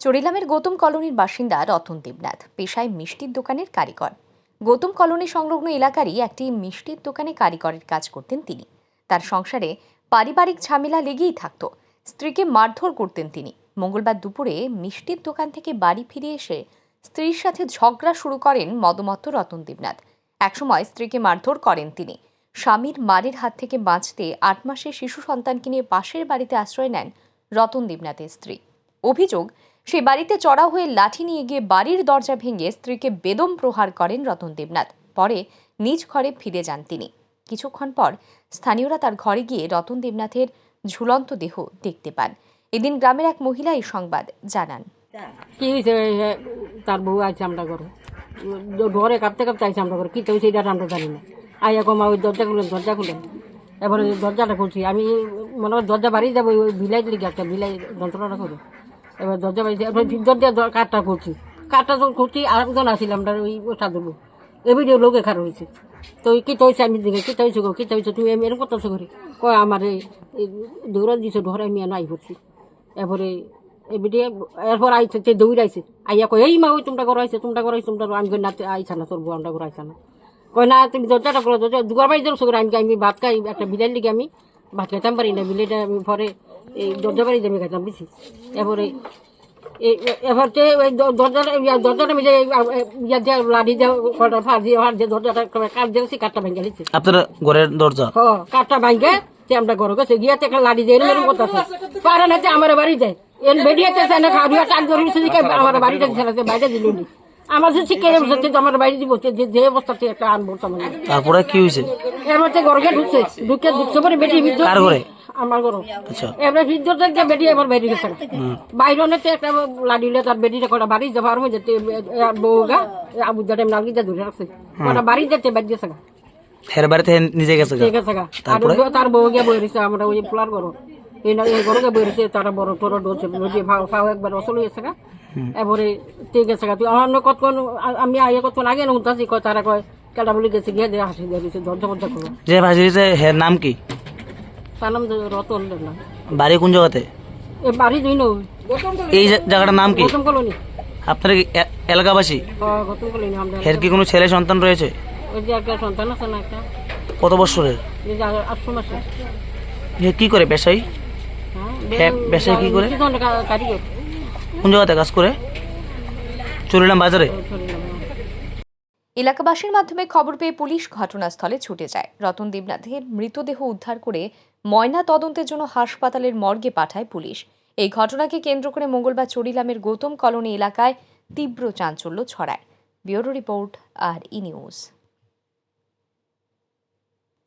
চরিলামের গৌতম কলোনির বাসিন্দা রতন দেবনাথ, পেশায় মিষ্টির দোকানের কারিগর। গৌতম কলোনি সংলগ্ন এলাকারই একটি মিষ্টির দোকানে কারিগরের কাজ করতেন তিনি। তার সংসারে পারিবারিক ঝামেলা লেগেই থাকত। স্ত্রীকে মারধর করতেন তিনি। মঙ্গলবার দুপুরে মিষ্টির দোকান থেকে বাড়ি ফিরে এসে স্ত্রীর সাথে ঝগড়া শুরু করেন মদমত্ত রতন দেবনাথ। একসময় স্ত্রীকে মারধর করেন তিনি। স্বামীর মারের হাত থেকে বাঁচতে আট মাসের শিশু সন্তানকে নিয়ে পাশের বাড়িতে আশ্রয় নেন রতন দেবনাথের স্ত্রী। অভিযোগ, সে বাড়িতে চড়াও হয়ে লাঠি নিয়ে গিয়ে বাড়ির দরজা ভেঙে স্ত্রীকে বেদম প্রহার করেন রতন দেবনাথ। পরে নিজ ঘরে ফিরে যান তিনি। কিছুক্ষণ পর স্থানীয়রা তার ঘরে গিয়ে রতন দেবনাথের ঝুলন্ত দেহ দেখতে পান। এদিন গ্রামের এক মহিলা এই সংবাদ জানান। কি হয়েছে? তার বউ আছে আমরা ঘরে। ঘরে কাঁপতে কাঁপতে আইসে আমরা ঘরে। কি তো এটা আমরা জানি না। আইয়া কমা, ওই দরজা খুলেন দরজা খুলেন এবারে দরজাটা খুলছি। আমি মনে হয় দরজা বাড়ি যাব, ওই বিলাই দিলি একটা বিলাই যন্ত্রণা করে। এবার দরজা এবার দরজা কাঠটা খুলছি। কাঠটা যখন খুলছি, আরেকজন আসিল আমরা ওই ওটা দেবো। এবিডিও লোকে খারাপ হয়েছে তো কি হয়েছে আমি দিকে কি গো কি হয়েছে তুমি এরকম করতেছো করে কয়, আমার এই দৌড়া দিছো, ধরে আমি নাই করছি এরপরে এবিডে এরপর আইছে সে দৌড় আইছে আইয়া কয়, এই মা, ওই তোমরা ঘর আইছে, তোমরা ঘর আইছে তোমরা আমি না আইসা না, তোর ঘর আইসা না। কয়, না, তুমি দরজাটা করো, দরজা দুবার বাড়ি সঙ্গে আমি আমি ভাত খাই, একটা বিলাই লিগে আমি ভাত খাইতাম পারি না বিলেটা আমি পরে এই দরজা বাড়ি আমি খাইতাম এরপরে এই- এবার যে ওই দ- দরজাটা দরজাটা মিলে ইয়া যে লাড়ি যে কটা ফাঁস দিয়ে ফাঁস দিয়ে দরজাটা কাঠ দিয়েছি কাঠটা ভেঙে গেছে আপনার ঘরের দরজা? হ কাঠটা ভাঙ্গে যে আমরা ঘর গেছে গিয়া থেকে লাড়ি দিয়ে এরকম করতে আছে পারে না যে আমার বাড়ি যায় এন বেরিয়েছে না খাওয়া টাক ধরেছে দিকে আমার বাড়িটা ছেলেছে বাইরে দিল নি আমার যে শিখে যাচ্ছে আমার বাড়ি দিব যে যে অবস্থাতে একটা আনব তারপরে কি হয়েছে? এর মধ্যে ঘরকে ঢুকছে ঢুকে ঢুকছে পরে বেটি ভিতর কার ঘরে? আমার ঘর আচ্ছা। এবার ভিতর থেকে বেটি এবার বাইরে গেছে। বাইরে অনেক একটা লাডিলে তার বেটিটা কটা বাড়ি যাবার হয়ে যেতে বউগা আবু জাটে নালগিটা ধরে রাখছে কটা বাড়ি যেতে বাড়ি গেছে হের বাড়িতে নিজে গেছে গা। ঠিক আছে গা। আর ওই- তার বউ গিয়ে বই রয়েছে আমরা ওই পোলার বড় এই না এই ঘরে বই রয়েছে তারা বড় তোর ডোছে নদী ফাও ফাও একবার অসল হয়েছে গা। এবারে ঠিক আছে তুই আমার কতক্ষণ আমি আগে কতক্ষণ আগে না? উঠতেছি কয় তারা কয় কেটা বলে গেছে গিয়ে হাসি দিয়ে দিয়েছে ফরজা করো যে ভাসি হের নাম কি? তো রতন বাড়ি কোন জায়গাতে? বাড়ি দুই এই জায়গাটার নাম কি? কলোনি। আপনার কি এ- এলাকাবাসী? হ্যাঁ, গৌতম কলোনি আমরা হের কি কোনো ছেলে সন্তান রয়েছে? ওই যে একটা সন্তান আছে না একটা। কত বছরের? এই যে আটশো মাসে। হে কি করে পেশাই হ্যাঁ হ্যাঁ, পেশায় কি করে? কি ধরনের কা- কারিগর। কোন জায়গাতে কাজ করে? চলিলাম বাজারে? এলাকাবাসীর মাধ্যমে খবর পেয়ে পুলিশ ঘটনাস্থলে ছুটে যায়। রতন দেবনাথের মৃতদেহ উদ্ধার করে ময়না তদন্তের জন্য হাসপাতালের মর্গে পাঠায় পুলিশ। এই ঘটনাকে কেন্দ্র করে মঙ্গলবার চরিলামের গৌতম কলোনি এলাকায় তীব্র চাঞ্চল্য ছড়ায়। Bureau report R E news.